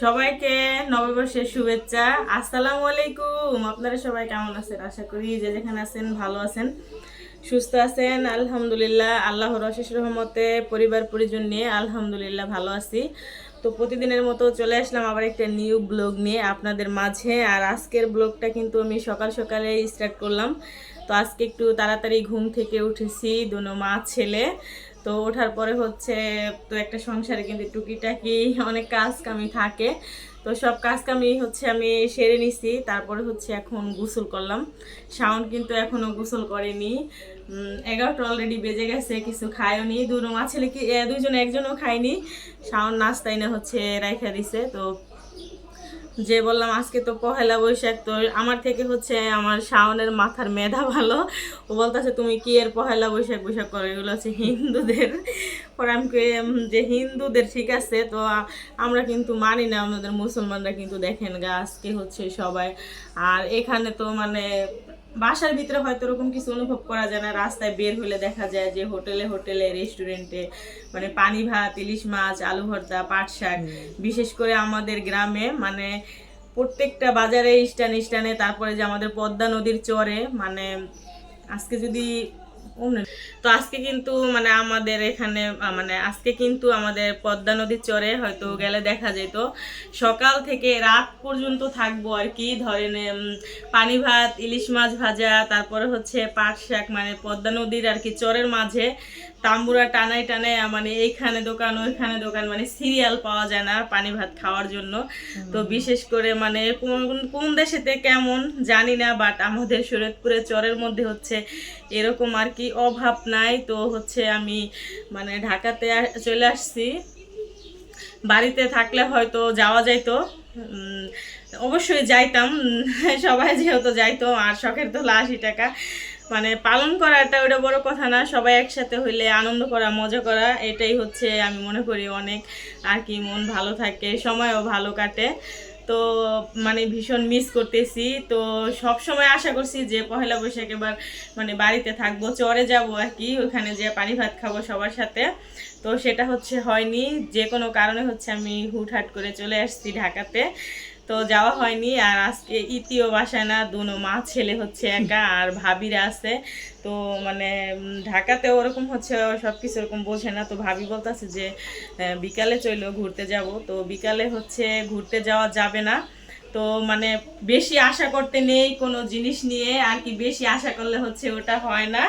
সবাইকে নববর্ষের শুভেচ্ছা। আসসালামু আলাইকুম। আপনারা সবাই কেমন আছেন? আশা করি যে যেখানে আছেন ভালো আছেন, সুস্থ আছেন। আলহামদুলিল্লাহ, আল্লাহর অশেষ রহমতে পরিবার পরিজন নিয়ে আলহামদুলিল্লাহ ভালো আছি। তো প্রতিদিনের মতো চলে আসলাম আবার একটা নিউ ব্লগ নিয়ে আপনাদের মাঝে। আর আজকের ব্লগটা কিন্তু আমি সকাল সকালে স্টার্ট করলাম। তো আজকে একটু তাড়াতাড়ি ঘুম থেকে উঠেছি, দুনো মা, ছেলে। তো ওঠার পরে হচ্ছে তো একটা সংসারে কিন্তু টুকিটাকি অনেক কাজ কামি থাকে। তো সব কাজ কামি হচ্ছে আমি সেরে নিছি, তারপরে হচ্ছে এখন গোসল করলাম। শাওন কিন্তু এখনও গোসল করেনি। এগারোটা অলরেডি বেজে গেছে, কিছু খায়নি দুটো মা ছেলে কি দুইজন একজনও খায়নি। শাওন নাস্তাই না হচ্ছে রাইখা দিছে, তো যে বললাম আজকে তো পহেলা বৈশাখ, তো আমার থেকে হচ্ছে আমার শাওনের মাথার মেধা ভালো। ও বলতেছে, তুমি কি এর পহেলা বৈশাখ বৈশাখ করো? এগুলো হচ্ছে হিন্দুদের। পরে আমি যে হিন্দুদের ঠিক আছে, তো আমরা কিন্তু মানি না, আমাদের মুসলমানরা কিন্তু দেখেন গা, আজকে হচ্ছে সবাই। আর এখানে তো মানে বাসার ভিতরে হয়তো ওরকম কিছু অনুভব করা যায় না। রাস্তায় বের হলে দেখা যায় যে হোটেলে হোটেলে রেস্টুরেন্টে মানে পানি ভাত ইলিশ মাছ আলু ভর্তা পাট শাক। বিশেষ করে আমাদের গ্রামে মানে প্রত্যেকটা বাজারে স্টান স্টানে তারপরে যে আমাদের পদ্মা নদীর চরে মানে আজকে যদি তো আজকে কিন্তু মানে আমাদের এখানে মানে আজকে কিন্তু আমাদের পদ্মা নদীর চরে হয়তো গেলে দেখা যেত। সকাল থেকে রাত পর্যন্ত থাকব আর কি ধরেন পানি ভাত ইলিশ মাছ ভাজা তারপরে হচ্ছে পাট শাক মানে পদ্মা নদীর আর কি চরের মাঝে তাম্বুরা টানায় টানায় মানে এইখানে দোকান ওইখানে দোকান মানে সিরিয়াল পাওয়া যায় না পানি ভাত খাওয়ার জন্য। তো বিশেষ করে মানে কোন কোন দেশেতে কেমন জানি না বাট আমাদের শরীয়তপুরে চরের মধ্যে হচ্ছে এরকম আর কি অভাব নাই। তো হচ্ছে আমি মানে ঢাকাতে চলে আসছি। বাড়িতে থাকলে হয়তো যাওয়া যাইতো। অবশ্যই যাইতাম। সবাই যেহেতু যাইতো, আর শখের তো আশি টাকা। মানে পালন করাটা ওটা বড় কথা না, সবাই একসাথে হইলে আনন্দ করা, মজা করা, এটাই হচ্ছে আমি মনে করি অনেক। আর কি মন ভালো থাকে, সময়ও ভালো কাটে। তো মানে ভীষণ মিস করতেছি। তো সব সময় আশা করছি যে পহেলা বৈশাখ এবার মানে বাড়িতে থাকব, চরে যাব আর কি, ওখানে যে পানি ভাত খাব সবার সাথে। তো সেটা হচ্ছে হয়নি, যে কোনো কারণে হচ্ছে আমি হুটহাট করে চলে আসছি ঢাকাতে। তো যাওয়া হয়নি আর আজকে ইতিও বাসায় না, দুনো মা ছেলে হচ্ছে একা আর ভাবিরা আছে। তো মানে ঢাকাতে ওরকম হচ্ছে সব কিছু ওরকম বোঝে না। তো ভাবি বলতেছে যে বিকালে চইলো ঘুরতে যাব। তো বিকালে হচ্ছে ঘুরতে যাওয়া যাবে না। তো মানে বেশি আশা করতে নেই কোনো জিনিস নিয়ে। আর কি বেশি আশা করলে হচ্ছে ওটা হয় না।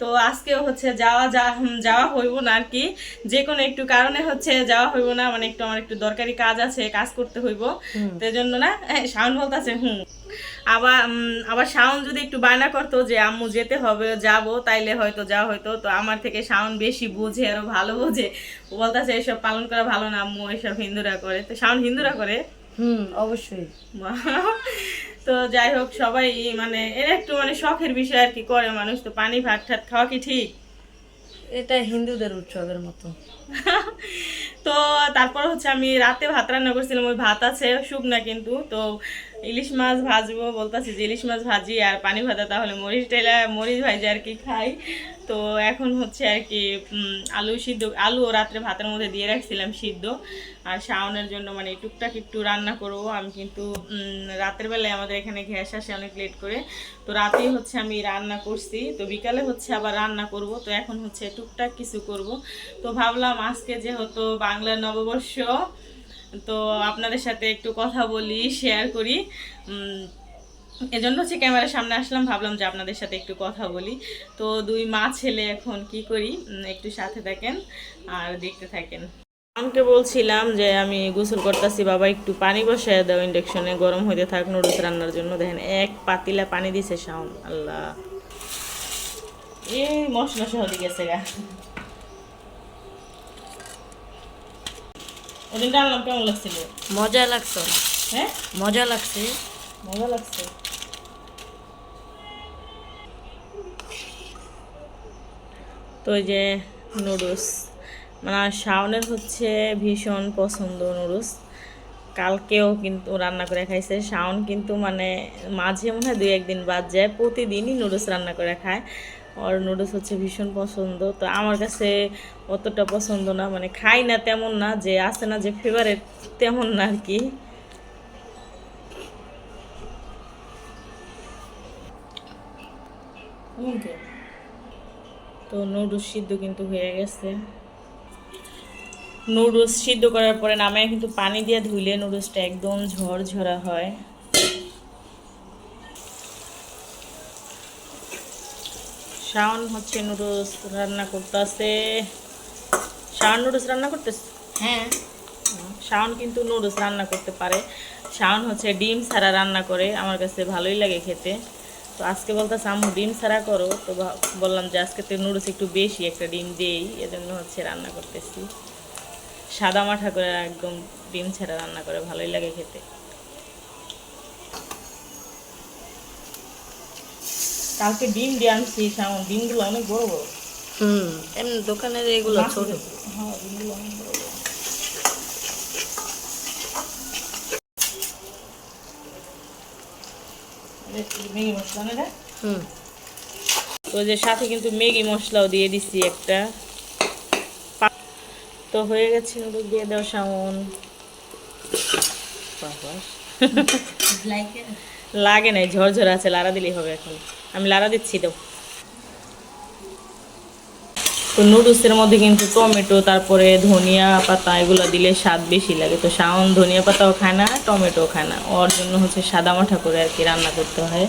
তো আজকে হচ্ছে যাওয়া যা যাওয়া হইব না আর কি। যে কোনো একটু কারণে হচ্ছে যাওয়া হইব না মানে একটু আমার একটু দরকারি কাজ আছে কাজ করতে হইব। তো জন্য না শাওন বলতেছে হুম। আবার আবার শাওন যদি একটু বায়না করতো যে আম্মু যেতে হবে যাব তাইলে হয়তো যাওয়া হয়তো তো আমার থেকে শাওন বেশি বোঝে আরও ভালো বোঝে। ও বলতেছে এসব পালন করা ভালো না আম্মু এসব হিন্দুরা করে। তো শাওন হিন্দুরা করে? হুম অবশ্যই। তো যাই হোক সবাই মানে এর একটু মানে শখের বিষয় আর কি করে মানুষ তো পানি ভাত ঠাত খাওয়া কি ঠিক? এটা হিন্দুদের উৎসবের মতো। তো তারপর হচ্ছে আমি রাতে ভাত রান্না করছিলাম ওই ভাত আছে শুকনা কিন্তু তো ইলিশ মাছ ভাজবো বলতেছি যে ইলিশ মাছ ভাজি আর পানি ভাতা তাহলে মরিচ টেলা মরিচ ভাজি আর কি খাই। তো এখন হচ্ছে আর কি আলু সিদ্ধ, আলু রাত্রে ভাতের মধ্যে দিয়ে রাখছিলাম সিদ্ধ। আর শাওনের জন্য মানে টুকটাক একটু রান্না করব। আমি কিন্তু রাতের বেলায় আমাদের এখানে গ্যাস আসে অনেক লেট করে। তো রাতেই হচ্ছে আমি রান্না করছি। তো বিকালে হচ্ছে আবার রান্না করব। তো এখন হচ্ছে টুকটাক কিছু করব। তো ভাবলাম আজকে যেহেতু বাংলার নববর্ষ তো আপনাদের সাথে একটু কথা বলি শেয়ার করি। এজন্য হচ্ছে ক্যামেরার সামনে আসলাম, ভাবলাম যে আপনাদের সাথে একটু কথা বলি। তো দুই মা ছেলে এখন কি করি? একটু সাথে থাকেন আর দেখতে থাকেন। আমাকে বলছিলাম যে আমি গোসল করতেছি, বাবা একটু পানি বসায় দাও ইন্ডাকশনে গরম হইতে থাক নুডলস রান্নার জন্য। দেখেন, এক পাতিলা পানি দিছে শাওন, আল্লাহ। এই মশলা সহ গেছে গা। ওদিন রান্নাম কেমন লাগছিল? মজা লাগতো হ্যাঁ? মজা লাগছে। মজা লাগছে। তো ওই যে নুডলস। মানে শাওনের হচ্ছে ভীষণ পছন্দ নুডলস। কালকেও কিন্তু রান্না করে খাইছে। শাওন কিন্তু মানে মাঝে মনে হয় দুই একদিন বাদ যায়। প্রতিদিনই নুডলস রান্না করে খায়। ওর নুডলস হচ্ছে ভীষণ পছন্দ। তো আমার কাছে অতটা পছন্দ না। মানে খাই না তেমন না, যে আছে না যে ফেভারেট তেমন না আর কি। তো নুডলস সিদ্ধ কিন্তু হয়ে গেছে। নুডলস সিদ্ধ করার পরে নামে কিন্তু পানি দিয়ে ধুইলে নুডলসটা একদম ঝরঝরা হয়। শাওন হচ্ছে নুডলস রান্না করতেছে। শাওন নুডলস রান্না করতেছে? হ্যাঁ। শাওন কিন্তু নুডলস রান্না করতে পারে। শাওন হচ্ছে ডিম ছাড়া রান্না করে আমার কাছে ভালোই লাগে খেতে। তো আজকে বলতেছে আম্মু ডিম ছাড়া করো। তো বললাম যে আজকে তো নুডলস একটু বেশি একটা ডিম দিয়েই এজন্য হচ্ছে রান্না করতেছি। সাদা মাঠা করে একদম ডিম ছাড়া রান্না করে ভালোই লাগে খেতে। কালকে ডিম দিয়ে আনছি শাওন ডিমগুলো অনেক বড় বড়। হুম এমনি দোকানের এগুলো ছোট। হ্যাঁ ডিমগুলো অনেক বড় বড়। ম্যাগি মশলা না হুম। তো যে সাথে কিন্তু ম্যাগি মশলাও দিয়ে দিছি একটা। তো হয়ে গেছে দিয়ে দাও সামন লাগে নাই ঝরঝর আছে লাড়া দিলেই হবে এখন। আমি লাড়া দিচ্ছি, দাও। তো নুডলসের মধ্যে কিন্তু টমেটো, তারপরে ধনিয়া পাতা, এগুলো দিলে স্বাদ বেশি লাগে। তো শাওন ধনিয়া পাতাও খায় না টমেটো খায় না। ওর জন্য হচ্ছে সাদা মাঠা করে আর কি রান্না করতে হয়।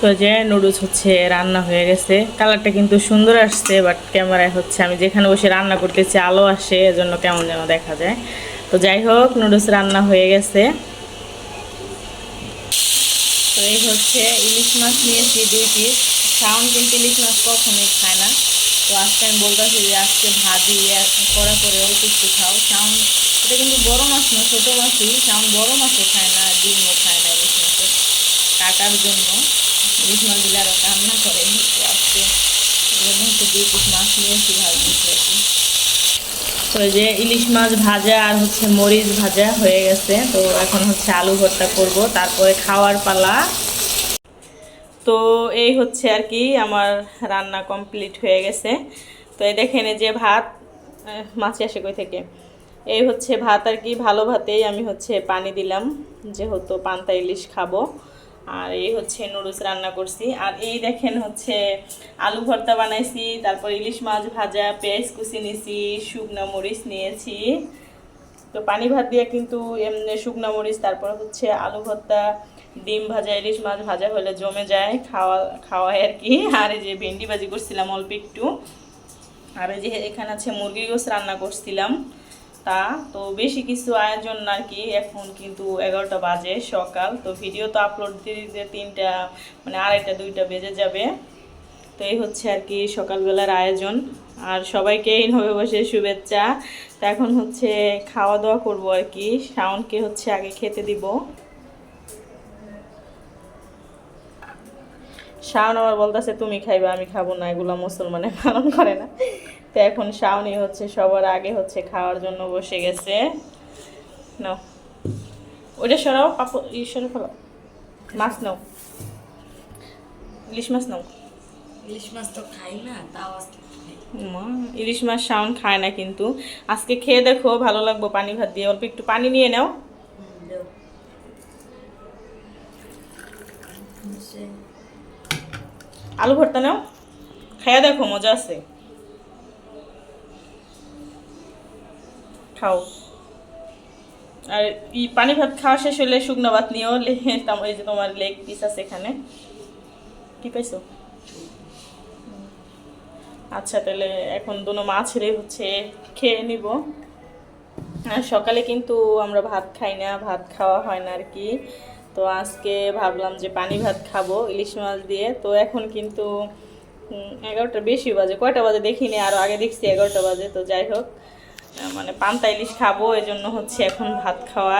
তো যে নুডলস হচ্ছে রান্না হয়ে গেছে। কালারটা কিন্তু সুন্দর আসছে, বাট ক্যামেরায় হচ্ছে আমি যেখানে বসে রান্না করতেছি, আলো আসে, এজন্য কেমন যেন দেখা যায়। তো যাই হোক, নুডলস রান্না হয়ে গেছে। তো এই হচ্ছে ইলিশ মাছ নিয়েছি দুই পিস শাওন কিন্তু ইলিশ মাছ কখনোই খায় না। তো আজকে আমি বলতেছি যে আজকে ভাজি করা করে অল্প একটু খাও। শাওন এটা কিন্তু বড় মাছ না, ছোটো মাছই। শাওন বড় মাছও খায় না, ডিমও খায় না ইলিশ মাছের কাটার জন্য ইলিশ মাছ দিলে আরও কান্না করে, তো আজকে জন্য হচ্ছে দুই পিস মাছ নিয়েছি ভাজি। তো যে ইলিশ মাছ ভাজা আর হচ্ছে মরিচ ভাজা হয়ে গেছে, তো এখন হচ্ছে আলু ভর্তা করব, তারপরে খাওয়ার পালা। তো এই হচ্ছে আর কি আমার রান্না কমপ্লিট হয়ে গেছে। তো এই দেখেন যে ভাত মাছে আসে কই থেকে? এই হচ্ছে ভাত আর কি, ভালো ভাতেই আমি হচ্ছে পানি দিলাম, যেহেতু পান্তা ইলিশ খাব। আর এই হচ্ছে নুডলস রান্না করছি। আর এই দেখেন হচ্ছে আলু ভর্তা বানাইছি, তারপর ইলিশ মাছ ভাজা, পেঁয়াজ কুচি নিয়েছি শুকনো মরিচ নিয়েছি। তো পানি ভাত দিয়ে কিন্তু এমনি শুকনো মরিচ, তারপর হচ্ছে আলু ভর্তা, ডিম ভাজা, ইলিশ মাছ ভাজা হলে জমে যায়, খাওয়া খাওয়ায় আর কি। আর এই যে ভেন্ডি ভাজি করছিলাম অল্প একটু। আর এই যে এখানে আছে মুরগি গোস রান্না করছিলাম। তা তো বেশি কিছু আয়োজন আর কি এখন কিন্তু এগারোটা বাজে সকাল। তো ভিডিও তো আপলোড দিতে তিনটা মানে আড়াইটা, দুইটা বেজে যাবে। তো এই হচ্ছে আর কি সকালবেলার আয়োজন। আর সবাইকে বসে শুভেচ্ছা। তো এখন হচ্ছে খাওয়া দাওয়া করব আর কি। শাওনকে হচ্ছে আগে খেতে দিব। শাওন আবার বলতেছে, তুমি খাইবা, আমি খাব না। এগুলো মুসলমানে পালন করে না। তো এখন শাওনই হচ্ছে সবার আগে হচ্ছে খাওয়ার জন্য বসে গেছে। নাও। ওইটা সরাও পাপু ই সরে ফেলো। মাছ নাও। ইলিশ মাছ নাও। ইলিশ মাছ তো খাই না তাও ইলিশ মাছ শাওন খায় না কিন্তু। আজকে খেয়ে দেখো ভালো লাগবো পানি ভাত দিয়ে। অল্প একটু পানি নিয়ে নাও। আলু ভর্তা নাও। খাইয়া দেখো মজা আছে। খাও। আর ই পানি ভাত খাওয়া শেষ হলে শুকনো ভাত নিয়েও এই যে তোমার লেগ পিস আছে এখানে। কি পাইছো? আচ্ছা তাহলে এখন দুনো মাছ ছেড়ে হচ্ছে খেয়ে নিব। আর সকালে কিন্তু আমরা ভাত খাই না, ভাত খাওয়া হয় না আর কি। তো আজকে ভাবলাম যে পানি ভাত খাব, ইলিশ মাছ দিয়ে। তো এখন কিন্তু এগারোটা বেশি বাজে, কয়টা বাজে দেখিনি আরও আগে দেখছি এগারোটা বাজে। তো যাই হোক। মানে পান্তা ইলিশ খাব এজন্য হচ্ছে এখন ভাত খাওয়া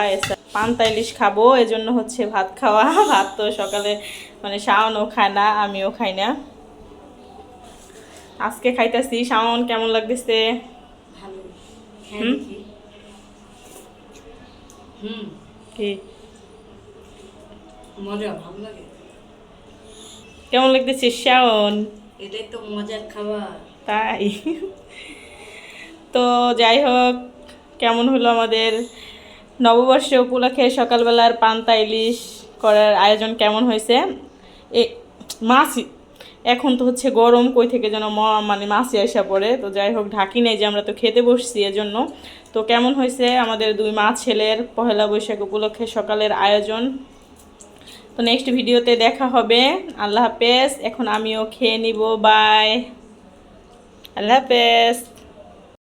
পান্তা ইলিশ খাব এজন্য হচ্ছে ভাত খাওয়া। ভাত তো সকালে মানে শাওনও খায় না আমিও খাই না। আজকে খাইতেছি। শাওন কেমন লাগতেছে? কেমন লাগতেছে শাওন? এটাই তো মজার খাবার। তাই। তো যাই হোক, কেমন হলো আমাদের নববর্ষ উপলক্ষে সকালবেলার পান্তা ইলিশ করার আয়োজন কেমন হয়েছে? এ মাছি এখন তো হচ্ছে গরম, কই থেকে যেন ম- মানে মাছি আসা পড়ে। তো যাই হোক, ঢাকি নেই যে আমরা তো খেতে বসছি এজন্য। তো কেমন হয়েছে আমাদের দুই মা ছেলের পহেলা বৈশাখ উপলক্ষে সকালের আয়োজন? তো নেক্সট ভিডিওতে দেখা হবে। আল্লাহ হাফেজ, এখন আমিও খেয়ে নিব। বাই আল্লাহ হাফেজ।